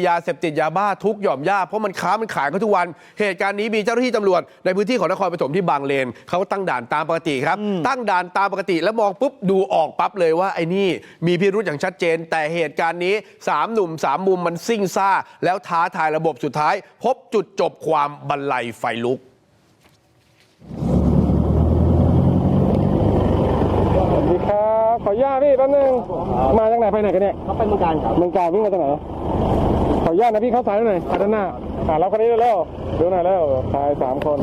ยาเสพติดยาบ้าทุกหย่อมย่าเพราะมันค้ามันขายกันทุกวัน เหตุการณ์นี้มีเจ้าหน้าที่ตำรวจในพื้นที่ของนครปฐมที่บางเลนเขาตั้งด่านตามปกติครับ ตั้งด่านตามปกติแล้วมองปุ๊บดูออกปั๊บเลยว่าไอ้นี่มีพิรุธอย่างชัดเจน แต่เหตุการณ์นี้สามหนุ่มสามมุมมันซิ่งซ่า แล้วท้าทายระบบสุดท้าย พบจุดจบความบันไลไฟลุกสวัสดีครับขออนุญาตพี่แป๊บนึงมาจากไหนไปไหนกันเนี่ยเขาไปเมืองการครับเมืองการวิ่งมาจากไหนข ออนุญาตนะพี่เข้าซ้ายหน่อยไปด้านหน้าอ่ารับคนนี้เร็วดูหน่อยเร็วชายสามคน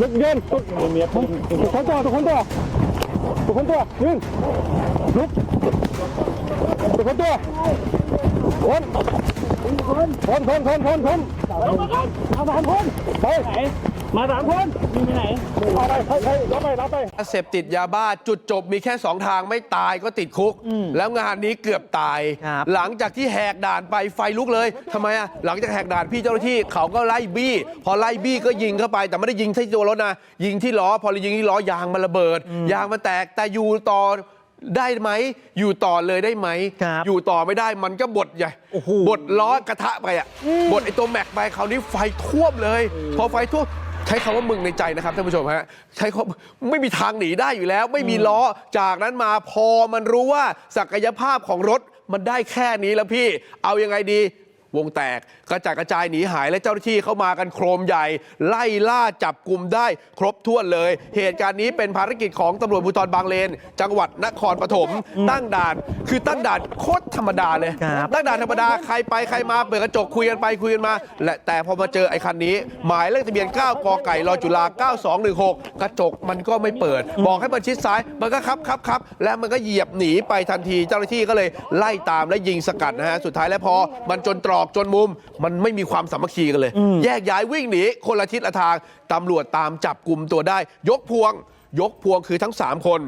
ยึดเย็นทุกเมียทุกคนตัวทุกคนตัวทุกคนตัวยืนลุกทุกคนตัว คนคนคนคนคนคนคนมาสามคนไปไหนมาสามคนมีไปไหนเอาไปไปรับไปรับไปเสพติดยาบ้าจุดจบมีแค่สองทางไม่ตายก็ติดคุก แล้วงานนี้เกือบตาย หลังจากที่แหกด่านไปไฟลุกเลยทำไมอะหลังจากแหกด่านพี่เจ้าหน้าที่เขาก็ไล่บี้ พอไล่บี้ก็ยิงเข้าไป แต่ไม่ได้ยิงที่ตัวรถนะยิงที่ล้อ พอยิงที่ล้อยางมันระเบิด ยางมันแตกแต่อยู่ต่อ ได้ไหมอยู่ต่อเลยได้ไหม ครับอยู่ต่อไม่ได้มันก็บดใหญ่โอ้โหบดล้อกระทะไปอะบดไอ้ตัวแม็กไปคราวนี้ไฟท่วมเลย พอไฟท่วมใช้คำว่ามึงในใจนะครับท่านผู้ชมฮะใช้คำไม่มีทางหนีได้อยู่แล้ว ไม่มีล้อจากนั้นมาพอมันรู้ว่าศักยภาพของรถมันได้แค่นี้แล้วพี่ เอายังไงดี วงแตกกระจายกระจายหนีหายและเจ้าหน้าที่เข้ามากันโครมใหญ่ ไล่ล่าจับกลุ่มได้ครบถ้วนเลย เหตุการณ์นี้เป็นภารกิจของตำรวจภูธรบางเลน จังหวัดนครปฐมตั้งด่าน คือตั้งด่านโคตรธรรมดาเลยครับ ตั้งด่านธรรมดาใครไปใครมาเปิดกระจกคุยกันไปคุยกันมาและแต่พอมาเจอไอ้คันนี้ หมายเลขทะเบียน 9 กไก่รอจุฬา9216 กระจกมันก็ไม่เปิด บอกให้มันชิดซ้ายมันก็ครับครับครับและมันก็เหยียบหนีไปทันทีเจ้าหน้าที่ก็เลยไล่ตามและยิงสกัดนะฮะสุดท้ายแล้วพอมันจนตรอกจนมุม มันไม่มีความสามัคคีกันเลย แยกย้ายวิ่งหนีคนละทิศละทางตำรวจตามจับกลุ่มตัวได้ ยกพวง ยกพวงคือทั้ง 3 คน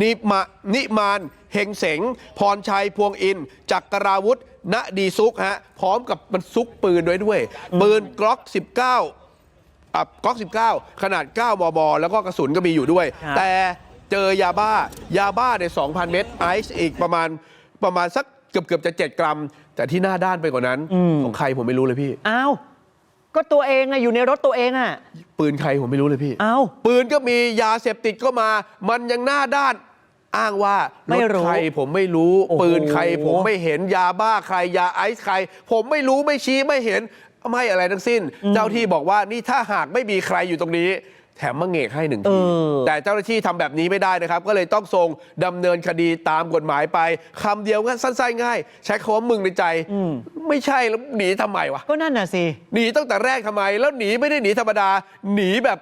นิมานิมานเฮงเสง พรชัยพวงอินจักราวุธณดีซุกฮะพร้อมกับมันซุกปืนไว้ด้วย ปืนกล็อก 19อะกล็อก 19 ขนาด 9 มม แล้วก็กระสุนก็มีอยู่ด้วย ครับ แต่เจอยาบ้ายาบ้าในย2,000 เม็ดไอซ์อีกประมาณประมาณสักเกือบเกือบจะ 7 กรัม แต่ที่หน้าด้านไปกว่านั้น ของใครผมไม่รู้เลยพี่ อ้าว ก็ตัวเองอะอยู่ในรถตัวเองอะปืนใครผมไม่รู้เลยพี่ อ้าว ปืนก็มียาเสพติดก็มา มันยังหน้าด้าน อ้างว่าไม่รถรู้ใครผมไม่รู้ โอ้โห ปืนใครผมไม่เห็นยาบ้าใครยาไอซ์ใคร ผมไม่รู้ไม่ชี้ไม่เห็นไม่อะไรทั้งสิ้น เจ้าที่บอกว่านี่ถ้าหากไม่มีใครอยู่ตรงนี้ แถมมะเหงกให้หนึ่งทีเออแต่เจ้าหน้าที่ทำแบบนี้ไม่ได้นะครับ ก็เลยต้องส่งดำเนินคดีตามกฎหมายไปคำเดียวก็สั้นๆง่าย ใช้คำว่ามึงในใจ ไม่ใช่แล้วหนีทำไมวะก็นั่นน่ะสิหนีตั้งแต่แรกทำไม แล้วหนีไม่ได้หนีธรรมดา หนีแบบ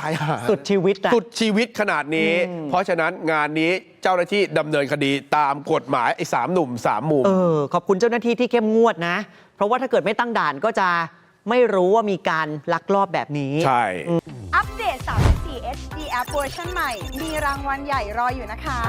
ตายหาสุดชีวิตอะสุดชีวิตขนาดนี้ เพราะฉะนั้นงานนี้เจ้าหน้าที่ดำเนินคดีตามกฎหมายไอ้สามหนุ่มสามมุมเออขอบคุณเจ้าหน้าที่ที่เข้มงวดนะ เพราะว่าถ้าเกิดไม่ตั้งด่านก็จะไม่รู้ว่ามีการลักลอบแบบนี้ ใช่อัปเดต แอปเวอร์ชันใหม่ มีรางวัลใหญ่รออยู่นะคะ